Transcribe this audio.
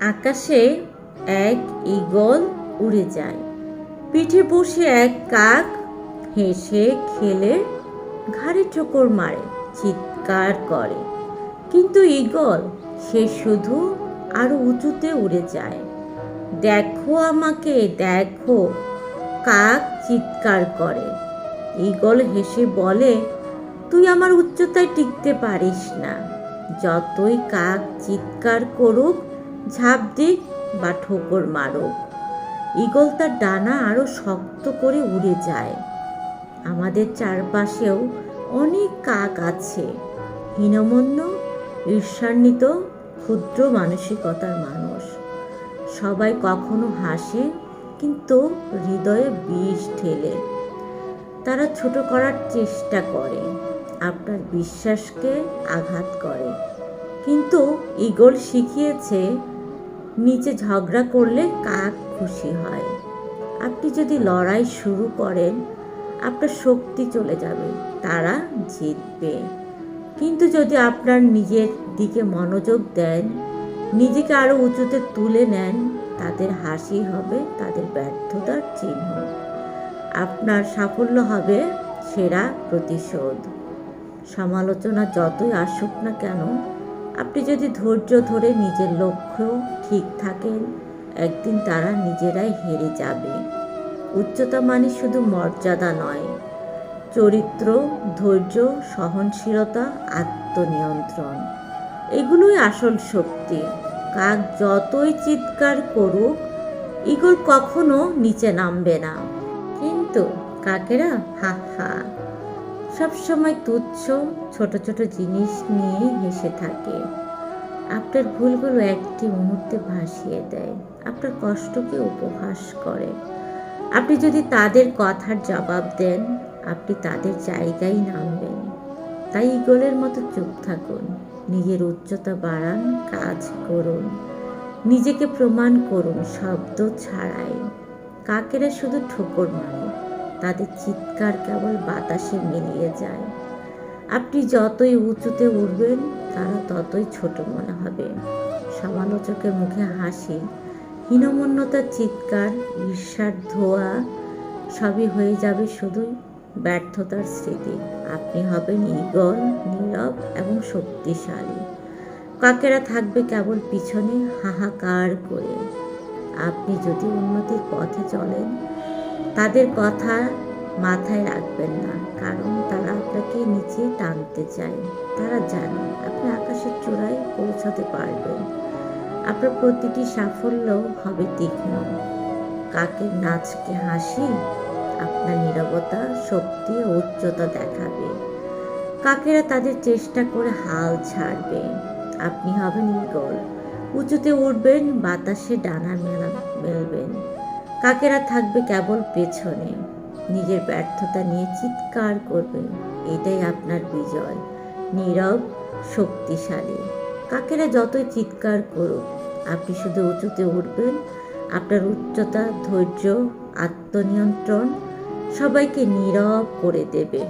আকাশে এক ঈগল উড়ে যায়। পিঠে বসে এক কাক হেসে খেলে, ঘাড়ে ঠোকর মারে, চিৎকার করে। কিন্তু ঈগল, সে শুধু আরও উঁচুতে উড়ে যায়। দেখো আমাকে, দেখো, কাক চিৎকার করে। ঈগল হেসে বলে, তুই আমার উচ্চতায় টিকতে পারিস না। যতই কাক চিৎকার করুক ঝাঁপ দিক বা ঠোকর মারুক ঈগল তার ডানা আরও শক্ত করে উড়ে যায়। আমাদের চারপাশেও অনেক কাক আছে। হীনমন্য, ঈর্ষান্বিত, ক্ষুদ্র মানসিকতার মানুষ। সবাই কখনো হাসে, কিন্তু হৃদয়ে বিষ ঠেলে তারা ছোট করার চেষ্টা করে, আপনার বিশ্বাসকে আঘাত করে। কিন্তু ঈগল শিখিয়েছে নিচে ঝগড়া করলে কাক খুশি হয়। আপনি যদি লড়াই শুরু করেন, আপনার শক্তি চলে যাবে, তারা জিতবে। কিন্তু যদি আপনার নিজের দিকে মনোযোগ দেন, নিজেকে আরও উঁচুতে তুলে নেন, তাদের হাসি হবে, তাদের ব্যর্থতার চিহ্ন। আপনার সাফল্য হবে সেরা প্রতিশোধ। সমালোচনা যতই আসুক না কেন আপনি যদি ধৈর্য ধরে নিজের লক্ষ্য ঠিক থাকেন, একদিন তারা নিজেরাই হেরে যাবে। উচ্চতা মানে শুধু মর্যাদা নয়, চরিত্র, ধৈর্য, সহনশীলতা, আত্মনিয়ন্ত্রণ। এগুলোই আসল শক্তি। কাক যতই চিৎকার করুক ইগল কখনো নিচে নামবে না। কিন্তু কাকেরা? হা হা। সবসময় তুচ্ছ, ছোট ছোট জিনিস নিয়ে হেসে থাকে। আপনার ভুলগুলো একটি মুহূর্তে ভাসিয়ে দেয়। আপনার কষ্টকে উপহাস করে। আপনি যদি তাদের কথার জবাব দেন, আপনি তাদের জায়গায় নামবেন। তাই ইগলের মতো চুপ থাকুন। নিজের উচ্চতা বাড়ান, কাজ করুন। নিজেকে প্রমাণ করুন, শব্দ ছাড়াই। কাকেরা শুধু ঠোকর মারে তাদের চিৎকার কেবল বাতাসে মিলিয়ে যায়। আপনি যতই উঁচুতে উঠবেন, তারা ততই ছোট মনে হবে। সমালোচকের মুখে হাসি, হীনমন্যতার চিৎকার, ঈর্ষার ধোয়া, সবই হয়ে যাবে শুধুই ব্যর্থতার স্মৃতি। আপনি হবেন ঈগল, নীরব এবং শক্তিশালী। কাকেরা থাকবে কেবল পিছনে হাহাকার করে। আপনি যদি উন্নতির পথে চলেন তাদের কথা মাথায় রাখবেন না, কারণ তারা আপনাকে নিচে টানতে চায়। তারা জানে, আপনি আকাশের চূড়ায় পৌঁছাতে পারবেন। আপনার প্রতিটি সাফল্য হবে তীক্ষ্ণ। কাকের নাচকে হাসি, আপনার নীরবতা, শক্তি ও উচ্চতা দেখাবে। কাকেরা তাদের চেষ্টা করে হাল ছাড়বে। আপনি হবেন ঈগল। উঁচুতে উঠবেন, বাতাসে ডানা মেলা মেলবেন। কাকেরা থাকবে কেবল পেছনে। নিজের ব্যর্থতা নিয়ে চিৎকার করবে। এটাই আপনার বিজয়। নীরব, শক্তিশালী। কাকেরা যতই চিৎকার করুক, আপনি শুধু উঁচুতে উঠবেন। আপনার উচ্চতা, ধৈর্য, আত্মনিয়ন্ত্রণ সবাইকে নীরব করে দেবে।